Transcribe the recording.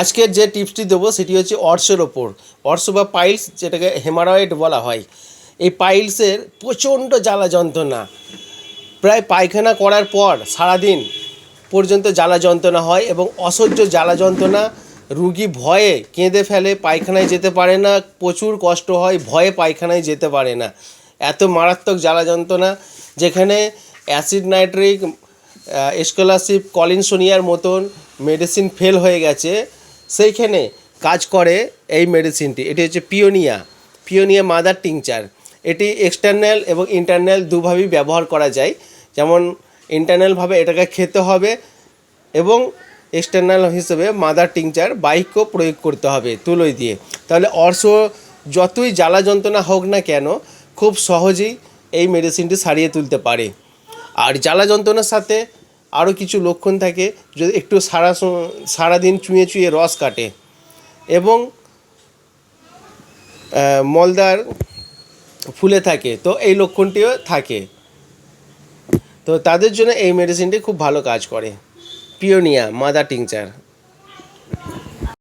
আজকের যে টিপসটি দেবো সেটি হচ্ছে অর্সের ওপর। অর্স বা পাইলস যেটাকে হেমারয়েড বলা হয়, এই পাইলসের প্রচণ্ড জ্বালা যন্ত্রণা। প্রায় পায়খানা করার পর সারাদিন পর্যন্ত জ্বালা যন্ত্রণা হয় এবং অসহ্য জ্বালা যন্ত্রণা। রুগী ভয়ে কেঁদে ফেলে, পায়খানায় যেতে পারে না, প্রচুর কষ্ট হয়, ভয়ে পায়খানায় যেতে পারে না। এত মারাত্মক জ্বালা যন্ত্রণা যেখানে অ্যাসিড নাইট্রিক স্কলারশিপ, কলিনসোনিয়ার মতন মেডিসিন ফেল হয়ে গেছে। সেইখানে কাজ করে এই মেডিসিনটি এটি হচ্ছে পিওনিয়া পিওনিয়া মাদার টিংচার এটি এক্সটার্নাল এবং ইন্টারনাল দুভাবেই ব্যবহার করা যায়। যেমন ইন্টারনালভাবে এটাকে খেতে হবে এবং এক্সটার্নাল হিসেবে মাদার টিংচার বাইকও প্রয়োগ করতে হবে তুলোই দিয়ে। তাহলে অর্শ যতই জ্বালা যন্ত্রণা হোক না কেন খুব সহজেই এই মেডিসিনটি সারিয়ে তুলতে পারে। আর জ্বালা যন্ত্রণার সাথে আরও কিছু লক্ষণ থাকে যদি একটু সারা সারাদিন চুঁয়ে চুঁয়ে রস কাটে। এবং মলদার ফুলে থাকে, তো এই লক্ষণটিও থাকে। তো তাদের জন্য এই মেডিসিনটি খুব ভালো কাজ করে। Peonia, mother tincture.